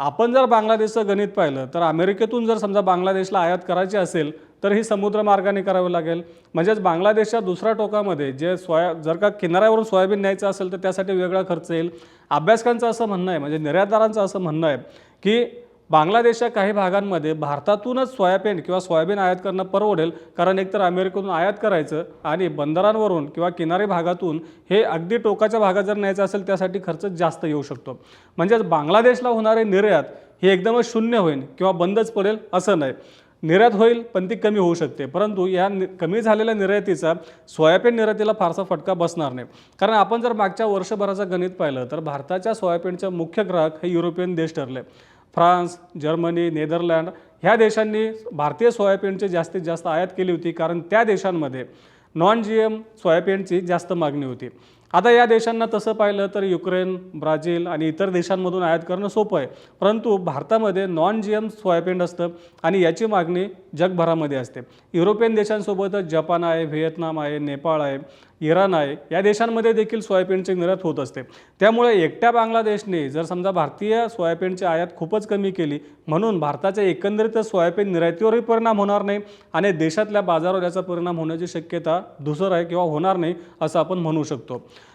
आपण जर बांगलादेशचं गणित पाहिलं तर अमेरिकेतून जर समजा बांगलादेशला आयात करायची असेल तर ही समुद्रमार्गाने करावी लागेल. म्हणजेच बांगलादेशच्या दुसऱ्या टोकामध्ये जे सोया जर का किनाऱ्यावरून सोयाबीन न्यायचं असेल तर त्यासाठी वेगळा खर्च येईल. अभ्यासकांचं असं म्हणणं आहे म्हणजे निर्यातदारांचं असं म्हणणं आहे की बांगलादेशच्या काही भागांमध्ये भारतातूनच सोयाबीन किंवा सोयाबीन आयात करणं परवडेल कारण एकतर अमेरिकेतून आयात करायचं आणि बंदरांवरून किंवा किनारी भागातून हे अगदी टोकाच्या भागात जर न्यायचं असेल त्यासाठी खर्च जास्त येऊ शकतो. म्हणजेच बांगलादेशला होणारे निर्यात हे एकदमच शून्य होईल किंवा बंदच पडेल असं नाही. निर्यात होईल पण ती कमी होऊ शकते. परंतु या नि कमी झालेल्या निर्यातीचा सोयाबीन निर्यातीला फारसा फटका बसणार नाही. कारण आपण जर मागच्या वर्षभराचं गणित पाहिलं तर भारताच्या सोयाबीनचे मुख्य ग्राहक हे युरोपियन देश ठरले. फ्रान्स जर्मनी नेदरलँड ह्या देशांनी भारतीय सोयाबीनची जास्तीत जास्त आयात केली होती कारण त्या देशांमध्ये नॉन जी एम सोयाबीनची जास्त मागणी होती. आता या देशांना तसं पाहिलं तर युक्रेन ब्राझील आणि इतर देशांमधून आयात करणं सोपं आहे. परंतु भारतामध्ये नॉन जी एम सोयाबीन असतं आणि याची मागणी जगभरामध्ये असते. युरोपियन देशांसोबतच जपान आहे व्हिएतनाम आहे नेपाळ आहे. इराण आहे या देशांमध्ये देखील सोयाबीनची निर्यात होत असते. त्यामुळे एकट्या बांगलादेशने जर समजा भारतीय सोयाबीनची आयात खूपच कमी केली म्हणून भारताच्या एकंदरीत सोयाबीन निर्यातीवरही परिणाम होणार नाही आणि देशातल्या बाजारावर याचा परिणाम होण्याची शक्यता धुसर आहे किंवा होणार नाही असं आपण म्हणू शकतो.